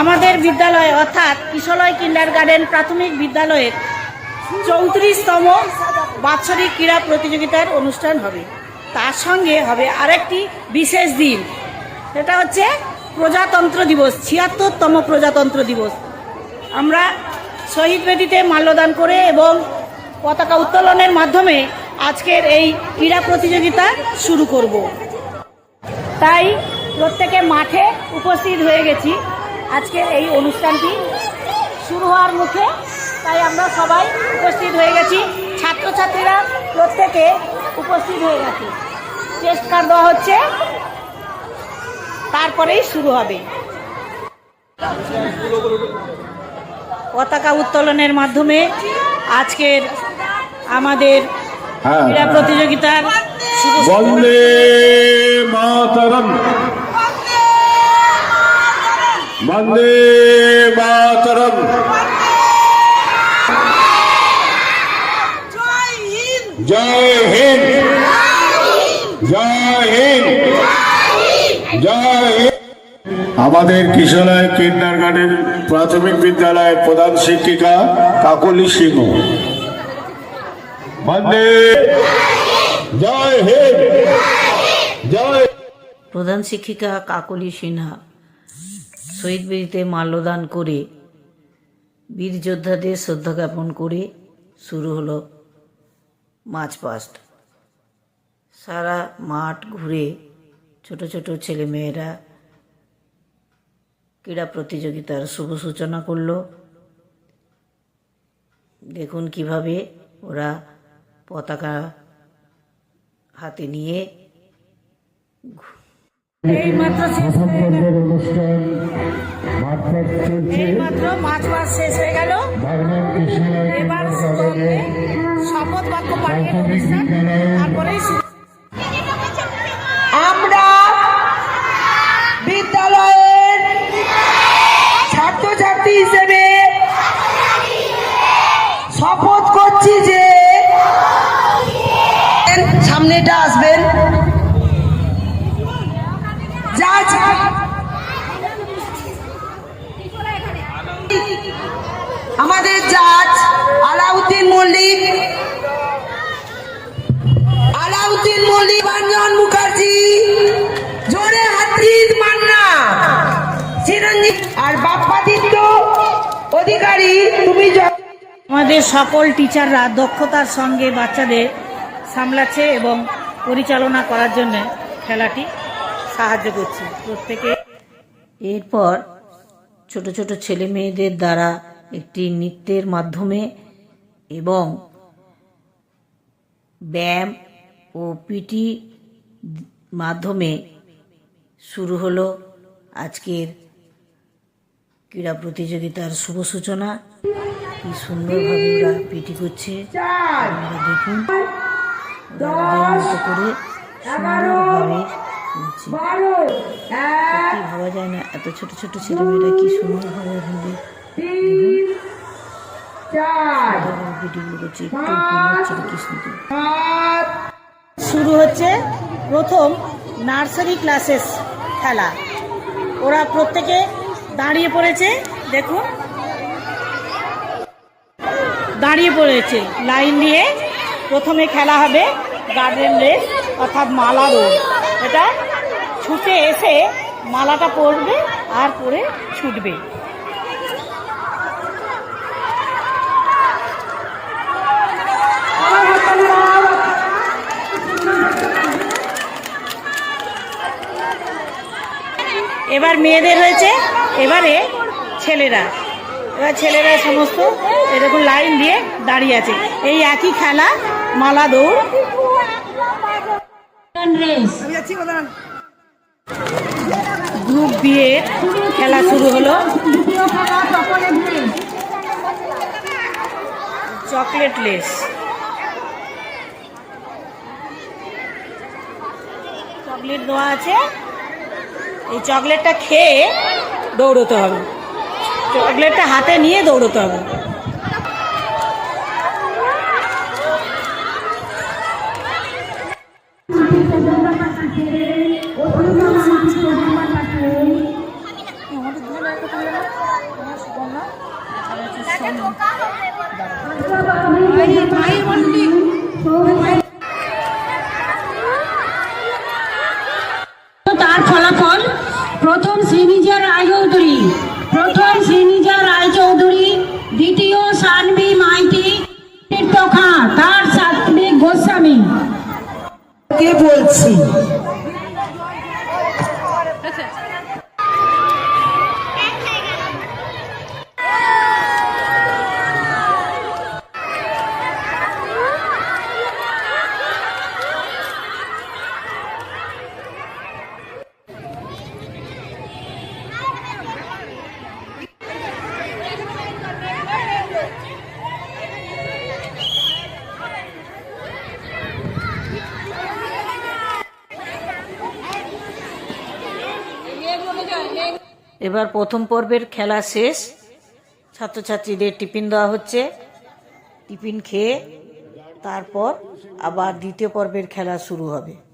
আমাদের বিদ্যালয় অর্থাৎ কিশলয় কিন্ডার গার্ডেন প্রাথমিক বিদ্যালয়ের চৌত্রিশতম বাৎসরিক ক্রীড়া প্রতিযোগিতার অনুষ্ঠান হবে। তার সঙ্গে হবে আরেকটি বিশেষ দিন। সেটা হচ্ছে প্রজাতন্ত্র দিবস, ছিয়াত্তরতম প্রজাতন্ত্র দিবস। আমরা শহীদ বেদিতে মাল্যদান করে এবং পতাকা উত্তোলনের মাধ্যমে আজকের এই ক্রীড়া প্রতিযোগিতা শুরু করব। তাই প্রত্যেকে মাঠে উপস্থিত হয়ে গেছি। আজকের এই অনুষ্ঠানটি শুরু হওয়ার মুখে তাই আমরা সবাই উপস্থিত হয়ে গেছি। ছাত্রছাত্রীরা প্রত্যেকে উপস্থিত হয়ে গেছে। টেস্ট কার্ড দেওয়া হচ্ছে। তারপরেই শুরু হবে। পতাকা উত্তোলনের মাধ্যমে আজকের আমাদের হ্যাঁ। ক্রীড়া প্রতিযোগিতার মাতরম। বন্দে মাতরম। জয় হিন্দ। জয় হিন্দ। জয় হিন্দ। আমাদের কিশোরায় কিন্ডার গার্ডেন প্রাথমিক বিদ্যালয়ের প্রধান শিক্ষিকা কাকলি সিংহ। বন্দে। জয় হিন্দ। জয় প্রধান শিক্ষিকা কাকলি সিনহা। শহীদ বেদিতে মাল্যদান করে বীর যোদ্ধাদের শ্রদ্ধা জ্ঞাপন করে শুরু হলো মাছ পাস্ট সারা মাঠ ঘুরে ছোট ছোট ছেলেমেয়েরা ক্রীড়া প্রতিযোগিতার শুভ সূচনা করল। দেখুন কীভাবে ওরা পতাকা হাতে নিয়ে অনুষ্ঠান চলছে। মাছ মাস শেষ হয়ে গেল। শপথ বাক্য আমরা বিদ্যালয়ের ছাত্রছাত্রী হিসেবে শপথ করছি যে সামনেটা আসবেন। আমাদের জাজ আলাউদ্দিন মল্লিক আলাউদ্দিন মল্লিক রঞ্জন মুখার্জি জোরে হাতিদ মান্না চিরঞ্জিত আর বাপ্পাদিত্য অধিকারী তুমি আমাদের সকল টিচাররা দক্ষতার সঙ্গে বাচ্চাদের সামলাচ্ছে এবং পরিচালনা করার জন্য খেলাটি সাহায্য করছে। প্রত্যেকে এরপর ছোট ছোট ছেলে মেয়েদের দ্বারা একটি নৃত্যের মাধ্যমে এবং ব্যায়াম ও পিটি মাধ্যমে শুরু হলো আজকের ক্রীড়া প্রতিযোগিতার শুভ সূচনা। কি সুন্দরভাবে ওরা পিটি করছে। আপনারা দেখুন। করে সুন্দরভাবে কি ভাবা যায় না এত ছোট ছোট ছেলেমেয়েরা কি সুন্দরভাবে ভিডিওগুলো করছে কি সুন্দর শুরু হচ্ছে প্রথম নার্সারি ক্লাসেস খেলা। ওরা প্রত্যেকে দাঁড়িয়ে পড়েছে দেখুন। দাঁড়িয়ে পড়েছে লাইন দিয়ে। প্রথমে খেলা হবে গার্ডেন রেস অর্থাৎ মালা দৌড় এটা ছুটে এসে মালাটা পরবে আর পরে ছুটবে। এবার মেয়েদের হয়েছে, এবারে ছেলেরা। এবার ছেলেরা সমস্ত এরকম লাইন দিয়ে দাঁড়িয়ে আছে। এই একই খেলা মালা দৌড়। গ্রুপ বিয়ে খেলা শুরু হলো। Chocolate less. চকলেট দেওয়া আছে। এই চকলেটটা খেয়ে দৌড়তে হবে। চকলেটটা হাতে নিয়ে দৌড়তে হবে। তার ফলাফল প্রথম শ্রীনিজা রায়চৌধুরী। প্রথম শ্রীনিজা রায়চৌধুরী, দ্বিতীয় সানভি মাইতি তৃতীয় খাঁ তার সাত্বিক গোস্বামী। বলছি? এবার প্রথম পর্বের খেলা শেষ। ছাত্রছাত্রীদের টিফিন দেওয়া হচ্ছে। টিফিন খেয়ে তারপর আবার দ্বিতীয় পর্বের খেলা শুরু হবে।